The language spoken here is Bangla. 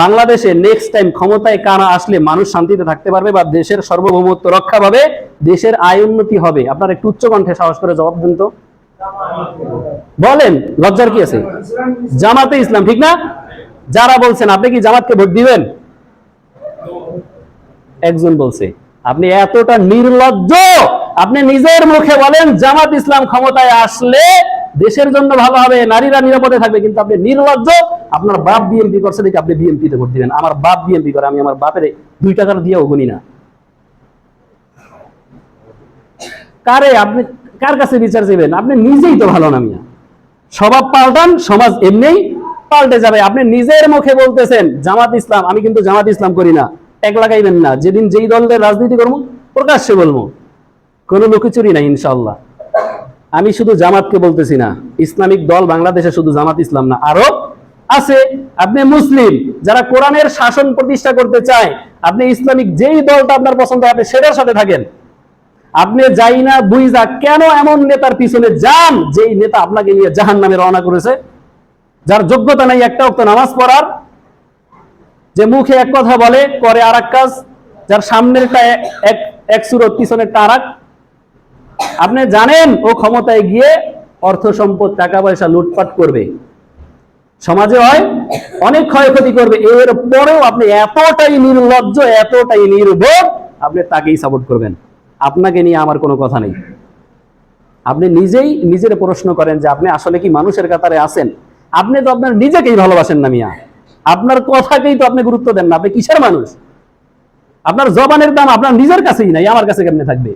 বাংলাদেশে নেক্সট টাইম ক্ষমতায় কারা আসলে মানুষ শান্তিতে থাকতে পারবে বা দেশের সার্বভৌমত্ব রক্ষা পাবে, দেশের আয় উন্নতি হবে? আপনার একটু উচ্চ কণ্ঠে সাহস করে জবাব দিন তো। বলেন, লজ্জার কি আছে? জামাতে ইসলাম, ঠিক না? যারা বলছেন, আপনি কি জামাতকে ভোট দিবেন? একজন বলছে, আপনি এতটা নির্লজ্জ! আপনি নিজের মুখে বলেন, জামাত ইসলাম ক্ষমতায় আসলে দেশের জন্য ভালো হবে, নারীরা নিরাপদে থাকবে, কিন্তু আপনি নির্লজ্জ! আপনার বাপ বিএনপি করছে দেখে আপনি বিএনপি তে ভোট দিবেন। আমার বাপ বিএনপি করে, আমি আমার বাপের দুই টাকার দিয়েও গুনি না। কারে আপনি, কার কাছে বিচার চাইবেন? আপনি নিজেই তো ভালো না মিয়া। স্বভাব পাল্টান, সমাজ এমনিই পাল্টে যাবে। আপনি নিজের মুখে বলতেছেন, জামাত ইসলাম, আমি কিন্তু জামাত ইসলাম করি না। এক লাগাইবেন না। যেদিন যেই দলের রাজনীতি করব, প্রকাশ্যে বলব। কোনো লুকিচুরি নাই ইনশাল্লাহ আমি শুধু জামাতকে বলতেছি না। ইসলামিক দল বাংলাদেশে শুধু জামাত ইসলাম না আরও আছে, আপনি মুসলিম, যারা কোরআনের শাসন প্রতিষ্ঠা করতে চায়, আপনি ইসলামিক যেই দলটা আপনার পছন্দ হয়, আপনি সেটার সাথে থাকেন। আপনি যাই না বুঝা কেন এমন নেতার পিছনে যান, যেই নেতা আপনাকে নিয়ে জাহান নামে রওনা করেছে? যার যোগ্যতা নাই, একটা অক্ত নামাজ পড়ার, যে মুখে এক কথা বলে, করে আর কাজ, যার সামনেরটা এক এক সুরত পিছনেরটা আর আপনি জানেন, ও ক্ষমতায় গিয়ে অর্থ সম্পদ, টাকা পয়সা লুটপাট করবে। সমাজে হয়, অনেক ক্ষয়ক্ষতি করবে। এর পরেও আপনি এতটাই নির্লজ্জ, এতটাই নির্বোধ আপনি তাকেই সাপোর্ট করবেন। আপনাকে নিয়ে আমার কোনো কথা নেই। আপনি নিজেই নিজের প্রশ্ন করেন যে আপনি আসলে কি মানুষের কাতারে আছেন? আপনি তো আপনার নিজেকেই ভালোবাসেন না মিয়া। আপনার কথাকেই তো আপনি গুরুত্ব দেন না। আপনি কিসের মানুষ? আপনার জবানের দাম আপনার নিজের কাছেই নাই, আমার কাছে কেমনে থাকবে?